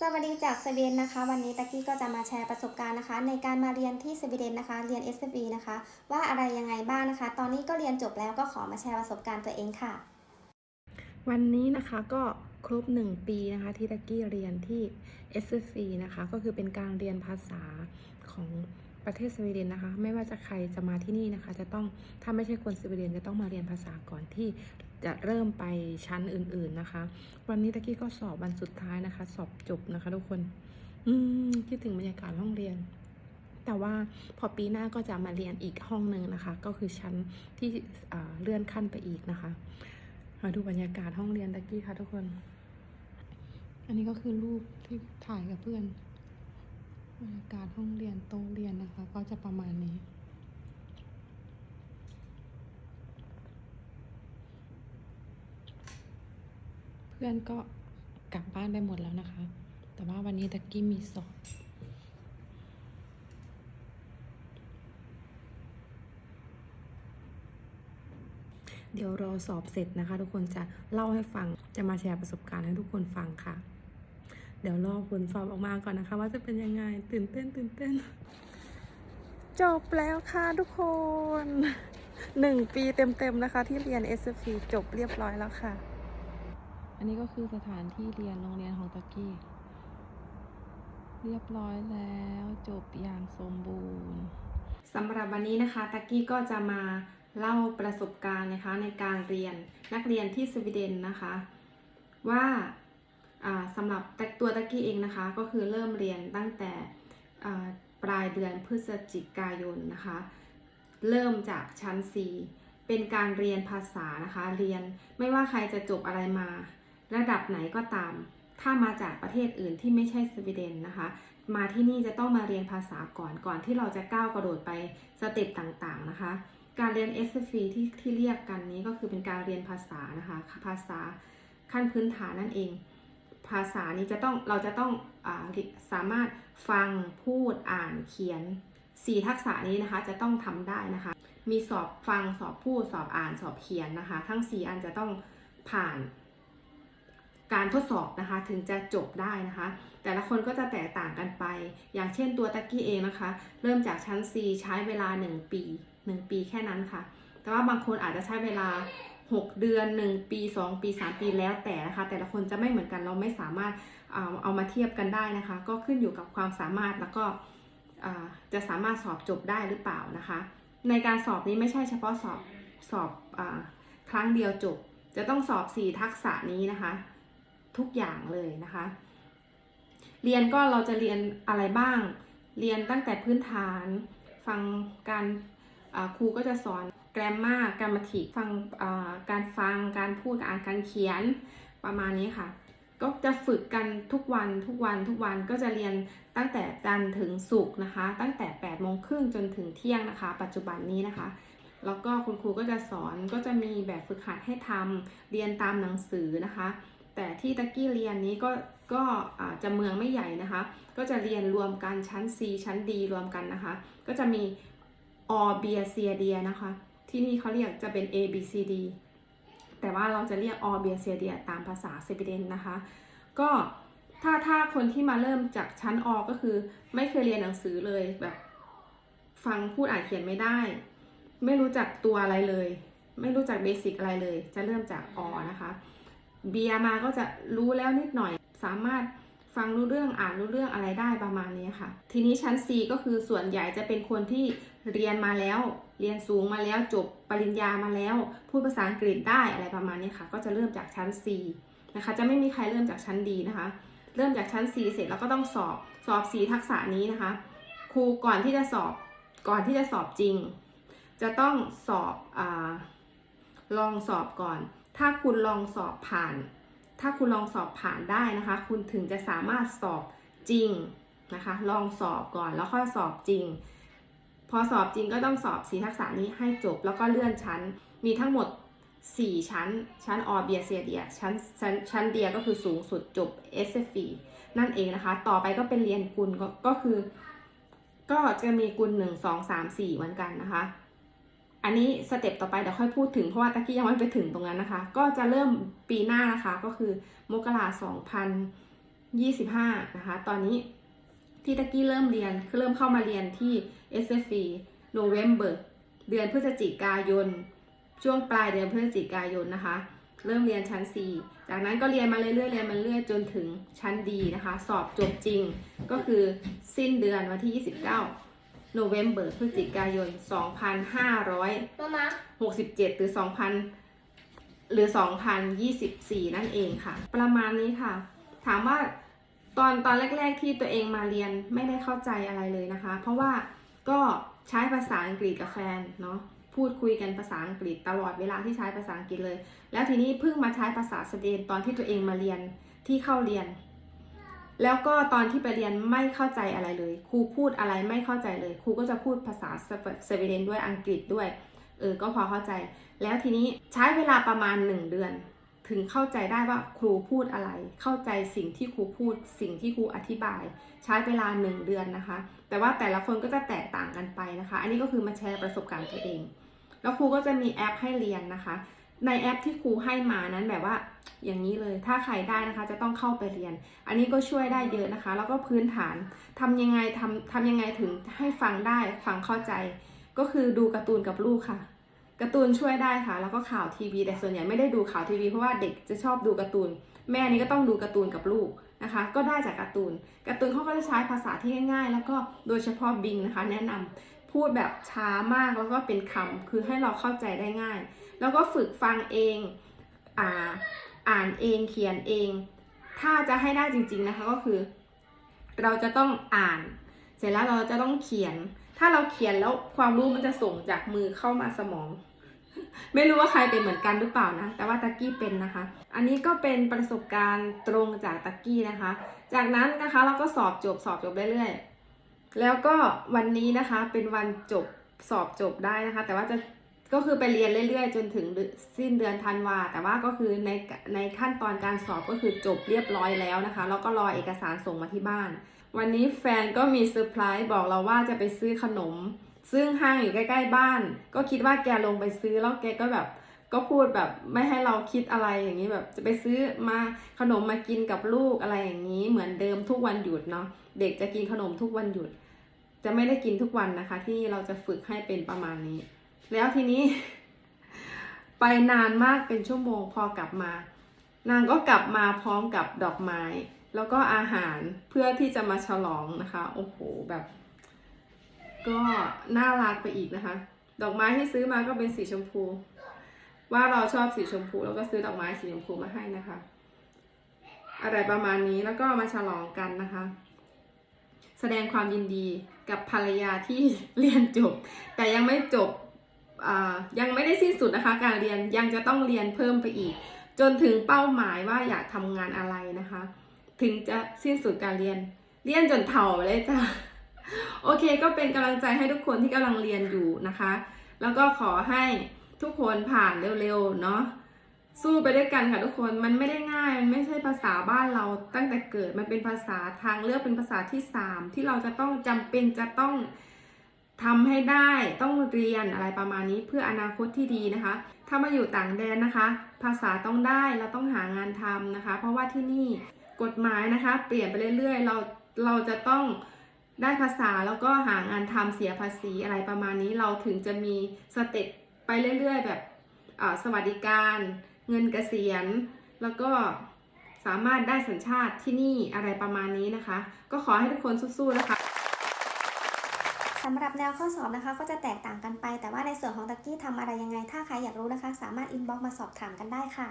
สวัสดีจากสวีเดนนะคะ วันนี้ตะกี้ก็จะมาแชร์ประสบการณ์นะคะ ในการมาเรียนที่สวีเดนนะคะ เรียน s อ e นะคะ ว่าอะไรยังไงบ้างนะคะ ตอนนี้ก็เรียนจบแล้วก็ขอมาแชร์ประสบการณ์ตัวเองค่ะ วันนี้นะคะก็ครบ 1 ปีนะคะ ที่ตะกี้เรียนที่ s f นะคะ ก็คือเป็นการเรียนภาษาของ ประเทศสวีเดนนะคะ ไม่ว่าจะใครจะมาที่นี่นะคะ จะต้องถ้าไม่ใช่คนสวีเดนจะต้องมาเรียนภาษาก่อนที่จะเริ่มไปชั้นอื่น ๆนะคะ วันนี้ตะกี้ก็สอบวันสุดท้ายนะคะ สอบจบนะคะทุกคน อืมคิดถึงบรรยากาศห้องเรียน แต่ว่าพอปีหน้าก็จะมาเรียนอีกห้องหนึ่งนะคะ ก็คือชั้นที่เลื่อนขั้นไปอีกนะคะมาดูบรรยากาศห้องเรียนตะกี้ค่ะทุกคน อันนี้ก็คือรูปที่ถ่ายกับเพื่อน บรรยากาศห้องเรียนโต๊ะเรียนนะคะ ก็จะประมาณนี้ เพื่อนก็กลับบ้านไปหมดแล้วนะคะ แต่ว่าวันนี้ตะกี้มีสอบเดี๋ยวรอสอบเสร็จนะคะ ทุกคนจะเล่าให้ฟังจะมาแชร์ประสบการณ์ให้ทุกคนฟังค่ะ เดี๋ยวรอผลสอบออกมาก่อนนะคะ ว่าจะเป็นยังไง ตื่นเต้นตื่นเต้น จบแล้วค่ะทุกคนหนึ่งปีเต็มๆนะคะ ที่เรียน s f จบเรียบร้อยแล้วค่ะ อันนี้ก็คือสถานที่เรียนโรงเรียนของตะกี้ เรียบร้อยแล้วจบอย่างสมบูรณ์สำหรับวันนี้นะคะตะกี้ก็จะมาเล่าประสบการณ์นะคะในการเรียนนักเรียนที่สวีเดนนะคะ ว่าอ่า สำหรับตัวตะกี้เองนะคะ ก็คือเริ่มเรียนตั้งแต่ปลายเดือนพฤศจิกายนนะคะ เริ่มจากชั้น 4 เป็นการเรียนภาษานะคะ เรียนไม่ว่าใครจะจบอะไรมา ระดับไหนก็ตาม ถ้ามาจากประเทศอื่นที่ไม่ใช่สวีเดนนะคะ มาที่นี่จะต้องมาเรียนภาษาก่อนก่อนที่เราจะก้าวกระโดดไปสเต็ปต่างๆนะคะ การเรียน s f ที่ที่เรียกกันนี้ก็คือเป็นการเรียนภาษานะคะ ภาษาขั้นพื้นฐานนั่นเอง ภาษานี้จะต้องเราจะต้องอสามารถฟังพูดอ่านเขียน 4 ทักษะนี้นะคะจะต้องทำได้นะคะ มีสอบฟังสอบพูดสอบอ่านสอบเขียนนะคะ ทั้ง 4 อันจะต้องผ่านการทดสอบนะคะถึงจะจบได้นะคะ แต่ละคนก็จะแตกต่างกันไป อย่างเช่นตัวตะกี้เองนะคะ เริ่มจากชั้น C ใช้เวลา 1 ปี 1 ปีแค่นั้นค่ะ แต่ว่าบางคนอาจจะใช้เวลา 6 เดือน 1 ปี 2 ปี 3 ปีแล้วแต่นะคะ แต่ละคนจะไม่เหมือนกันเราไม่สามารถเอาเอามาเทียบกันได้นะคะ ก็ขึ้นอยู่กับความสามารถแล้วก็จะสามารถสอบจบได้หรือเปล่านะคะ ในการสอบนี้ไม่ใช่เฉพาะสอบสอบอครั้งเดียวจบ จะต้องสอบ 4 ทักษะนี้นะคะ ทุกอย่างเลยนะคะ เรียนก็เราจะเรียนอะไรบ้าง เรียนตั้งแต่พื้นฐาน ฟังการครูก็จะสอน แกรมมาการมาติฟังการฟังการพูดการอ่านการเขียนประมาณนี้ค่ะ ก็จะฝึกกันทุกวันทุกวันทุกวันก็จะเรียนตั้งแต่จันทร์ถึงศุกร์นะคะ ตั้งแต่8ปดโมงครึ่งจนถึงเที่ยงนะคะ ปัจจุบันนี้นะคะ แล้วก็คุณครูก็จะสอนก็จะมีแบบฝึกหัดให้ทำเรียนตามหนังสือนะคะ แต่ที่ตะกี้เรียนนี้ก็ก็จจะเมืองไม่ใหญ่นะคะ ก็จะเรียนรวมกันชั้น C ชั้น D รวมกันนะคะ ก็จะมีออเบียเซียเดียนะคะ ที่นี่เขาเรียกจะเป็น A B C D แต่ว่าเราจะเรียกออเบียเซียเดียตามภาษาสวีเดนนะคะ ก็ถ้าถ้าคนที่มาเริ่มจากชั้นอก็คือ ไม่เคยเรียนหนังสือเลยแบบฟังพูดอ่านเขียนไม่ได้ ไม่รู้จักตัวอะไรเลย ไม่รู้จักเบสิกอะไรเลย จะเริ่มจากอนะคะเบียมาก็จะรู้แล้วนิดหน่อย สามารถฟังรู้เรื่องอ่านรู้เรื่องอะไรได้ประมา ณนี้ค่ะ ทีนี้ชั้น C ก็คือส่วนใหญ่จะเป็นคนที่เรียนมาแล้ว เรียนสูงมาแล้วจบปริญญามาแล้ว พูดภาษาอังกฤษได้อะไรประมาณนี้ค่ะ ก็จะเริ่มจากชั้น C นะคะ จะไม่มีใครเริ่มจากชั้นดีนะคะ เริ่มจากชั้น C เสร็จแล้วก็ต้องสอบ สอบ4ทักษะนี้นะคะ ครูก่อนที่จะสอบ ก่อนที่จะสอบจริง จะต้องสอบอลองสอบก่อน ถ้าคุณลองสอบผ่าน ถ้าคุณลองสอบผ่านได้นะคะ คุณถึงจะสามารถสอบจริง นะคะ ลองสอบก่อนแล้วค่อยสอบจริง พอสอบจริงก็ต้องสอบสีทักษะนี้ให้จบแล้วก็เลื่อนชั้น มีทั้งหมด 4 ชั้น ชั้นออเบียเซียเดียชั้นชั้นชั้นเดียก็คือสูงสุดจบ s f นั่นเองนะคะ ต่อไปก็เป็นเรียนกุลก็ก็คือ ก็จะมีกุล1 2 3 4เหมือนกันนะคะ อันนี้สเต็ปต่อไปเดี๋ยวค่อยพูดถึงเพราะว่าตะกี้ยังไม่ไปถึงตรงนั้นนะคะ ก็จะเริ่มปีหน้านะคะก็คือมกราสองพัน25นะคะ ตอนนี้ ที่ตะกี้เริ่มเรียนคือเริ่มเข้ามาเรียนที่ SFE November เดือนพฤศจิกายน ช่วงปลายเดือนพฤศจิกายนนะคะ เริ่มเรียนชั้น 4 จากนั้นก็เรียนมาเรื่อยๆเรียนมาเรื่อยจนถึงชั้นดีนะคะ สอบจบจริงก็คือสิ้นเดือนวันที่ 29 โนเวม ber พฤศจิกายน 2567 หรือ 2,000 หรือ 2,024 นั่นเองค่ะ ประมาณนี้ค่ะ ถามว่า ตอนตอนแรก ๆที่ตัวเองมาเรียนไม่ได้เข้าใจอะไรเลยนะคะ เพราะว่าก็ใช้ภาษาอังกฤษกับแฟนเนาะพูดคุยกันภาษาอังกฤษตลอดเวลาที่ใช้ภาษาอังกฤษเลย แล้วทีนี้เพิ่งมาใช้ภาษาสเดนตอนที่ตัวเองมาเรียนที่เข้าเรียน แล้วก็ตอนที่ไปเรียนไม่เข้าใจอะไรเลย ครูพูดอะไรไม่เข้าใจเลย ครูก็จะพูดภาษาสวีเดนด้วยอังกฤษด้วย เออ ก็พอเข้าใจ แล้วทีนี้ใช้เวลาประมาณหนึ่งเดือน ถึงเข้าใจได้ว่าครูพูดอะไร เข้าใจสิ่งที่ครูพูด สิ่งที่ครูอธิบาย ใช้เวลาหนึ่งเดือนนะคะ แต่ว่าแต่ละคนก็จะแตกต่างกันไปนะคะ อันนี้ก็คือมาแชร์ประสบการณ์ตัวเอง แล้วครูก็จะมีแอปให้เรียนนะคะ ในแอปที่ครูให้มานั้นแบบว่าอย่างนี้เลย ถ้าใครได้นะคะจะต้องเข้าไปเรียน อันนี้ก็ช่วยได้เยอะนะคะ แล้วก็พื้นฐานทำยังไงทำทำยังไงถึงให้ฟังได้ ฟังเข้าใจ ก็คือดูการ์ตูนกับลูกค่ะ การ์ตูนช่วยได้ค่ะ แล้วก็ข่าวทีวีแต่ส่วนใหญ่ไม่ได้ดูข่าวทีวีเพราะว่าเด็กจะชอบดูการ์ตูน แม่นี่ก็ต้องดูการ์ตูนกับลูกนะคะ ก็ได้จากการ์ตูนการ์ตูนเขาก็จะใช้ภาษาที่ง่ายๆ แล้วก็โดยเฉพาะบิงนะคะ แนะนำพูดแบบช้ามากแล้วก็เป็นคำคือให้เราเข้าใจได้ง่าย แล้วก็ฝึกฟังเองอ่าอ่านเองเขียนเอง ถ้าจะให้ได้จริง ๆนะคะก็คือ เราจะต้องอ่าน เสร็จแล้วเราจะต้องเขียน ถ้าเราเขียนแล้วความรู้มันจะส่งจากมือเข้ามาสมอง ไม่รู้ว่าใครเป็นเหมือนกันหรือเปล่านะ แต่ว่าตะกี้เป็นนะคะ อันนี้ก็เป็นประสบการณ์ตรงจากตะกี้นะคะ จากนั้นนะคะเราก็สอบจบสอบจบเรื่อยๆ แล้วก็วันนี้นะคะเป็นวันจบสอบจบได้นะคะ แต่ว่าจะก็คือไปเรียนเรื่อยๆ จนถึงสิ้นเดือนธันวา แต่ว่าก็คือในในขั้นตอนการสอบก็คือจบเรียบร้อยแล้วนะคะ แล้วก็รอเอกสารส่งมาที่บ้าน วันนี้แฟนก็มีเซอร์ไพรส์บอกเราว่าจะไปซื้อขนม ซึ่งห้างอยู่ใกล้ๆบ้าน ก็คิดว่าแกลงไปซื้อแล้วแกก็แบบ ก็พูดแบบไม่ให้เราคิดอะไรอย่างนี้แบบจะไปซื้อมาขนมมากินกับลูกอะไรอย่างนี้ เหมือนเดิมทุกวันหยุดเนาะเด็กจะกินขนมทุกวันหยุด จะไม่ได้กินทุกวันนะคะ ที่เราจะฝึกให้เป็นประมาณนี้ แล้วทีนี้ ไปนานมากเป็นชั่วโมงพอกลับมา นางก็กลับมาพร้อมกับดอกไม้ แล้วก็อาหารเพื่อที่จะมาฉลองนะคะ โอ้โหแบบ ก็น่ารักไปอีกนะคะ ดอกไม้ที่ซื้อมาก็เป็นสีชมพู ว่าเราชอบสีชมพู แล้วก็ซื้อดอกไม้สีชมพูมาให้นะคะ อะไรประมาณนี้แล้วก็มาฉลองกันนะคะ แสดงความยินดีกับภรรยาที่เรียนจบ แต่ยังไม่จบยังไม่ได้สิ้นสุดนะคะ การเรียนยังจะต้องเรียนเพิ่มไปอีก จนถึงเป้าหมายว่าอยากทำงานอะไรนะคะ ถึงจะสิ้นสุดการเรียน เรียนจนเถ่าเลยจ้ะโอเค ก็เป็นกำลังใจให้ทุกคนที่กำลังเรียนอยู่นะคะ แล้วก็ขอให้ทุกคนผ่านเร็วๆเนาะสู้ไปด้วยกันค่ะทุกคนมันไม่ได้ง่าย มันไม่ใช่ภาษาบ้านเราตั้งแต่เกิดมันเป็นภาษาทางเลือกเป็นภาษาที่สามที่เราจะต้องจำเป็นจะต้องทำให้ได้ต้องเรียนอะไรประมาณนี้เพื่ออนาคตที่ดีนะคะ ถ้ามาอยู่ต่างแดนนะคะ ภาษาต้องได้เราต้องหางานทำนะคะ เพราะว่าที่นี่ กฎหมายนะคะ เปลี่ยนไปเรื่อยๆ เราเราจะต้องได้ภาษาแล้วก็หางานทำเสียภาษีอะไรประมาณนี้เราถึงจะมีสเต็ปไปเรื่อยๆ แบบสวัสดิการ เงินเกษียณ แล้วก็สามารถได้สัญชาติที่นี่อะไรประมาณนี้นะคะ ก็ขอให้ทุกคนสู้ๆนะคะสำหรับแนวข้อสอบนะคะ ก็จะแตกต่างกันไป แต่ว่าในส่วนของตะกี้ทำอะไรยังไง ถ้าใครอยากรู้นะคะ สามารถอินบ็อกมาสอบถามกันได้ค่ะ